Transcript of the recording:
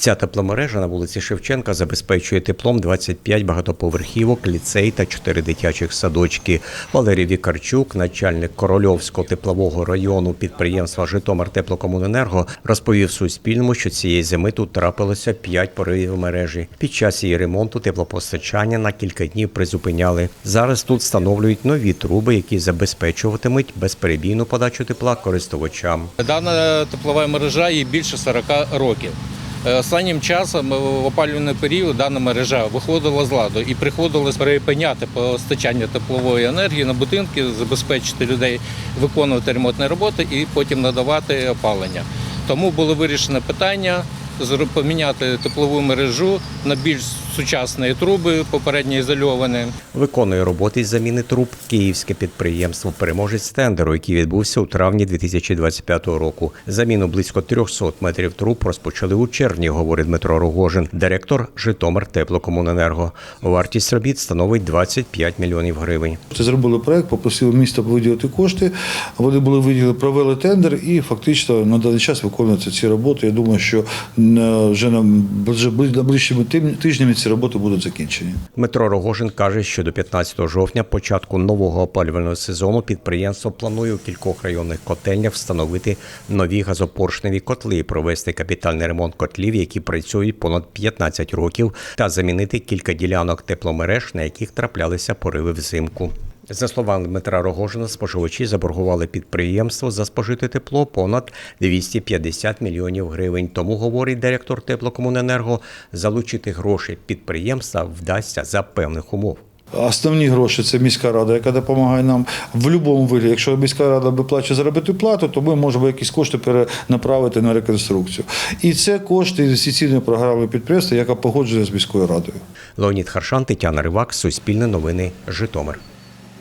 Ця тепломережа на вулиці Шевченка забезпечує теплом 25 багатоповерхівок, ліцей та 4 дитячих садочки. Валерій Вікарчук, начальник Корольовського теплового району підприємства Житомир Теплокомуненерго, розповів Суспільному, що цієї зими тут трапилося 5 поривів мережі. Під час її ремонту теплопостачання на кілька днів призупиняли. Зараз тут встановлюють нові труби, які забезпечуватимуть безперебійну подачу тепла користувачам. Дана теплова мережа їй більше 40 років. Е, Останнім часом е, в опалювальний період дана мережа виходила з ладу і приходилось припиняти постачання теплової енергії на будинки, забезпечити людей, виконувати ремонтні роботи і потім надавати опалення. Тому було вирішено питання поміняти теплову мережу на більш сучасні труби, попередньо ізольовані. Виконує роботи із заміни труб київське підприємство переможець тендеру, який відбувся у травні 2025 року. Заміну близько 300 метрів труб розпочали у червні, говорить Дмитро Рогожин, директор Житомир Теплокомуненерго. Вартість робіт становить 25 мільйонів гривень. Це зробили проект, попросили місто виділити кошти. Вони були виділені, провели тендер і фактично на даний час виконуються ці роботи. Я думаю, що вже на вже найближчими тижнями ці роботи будуть закінчені. Дмитро Рогожин каже, що до 15 жовтня, початку нового опалювального сезону, підприємство планує у кількох районних котельнях встановити нові газопоршневі котли, провести капітальний ремонт котлів, які працюють понад 15 років, та замінити кілька ділянок тепломереж, на яких траплялися пориви взимку. За словами Дмитра Рогожина, споживачі заборгували підприємство за спожите тепло понад 250 мільйонів гривень. Тому, говорить директор теплокомуненерго, залучити гроші підприємства вдасться за певних умов. Основні гроші це міська рада, яка допомагає нам в будь-якому вигляді. Якщо міська рада виплачує заробітну плату, то ми можемо якісь кошти перенаправити на реконструкцію. І це кошти інвестиційної програми підприємства, яка погоджується з міською радою. Леонід Харшан, Тетяна Ривак, Суспільне новини, Житомир.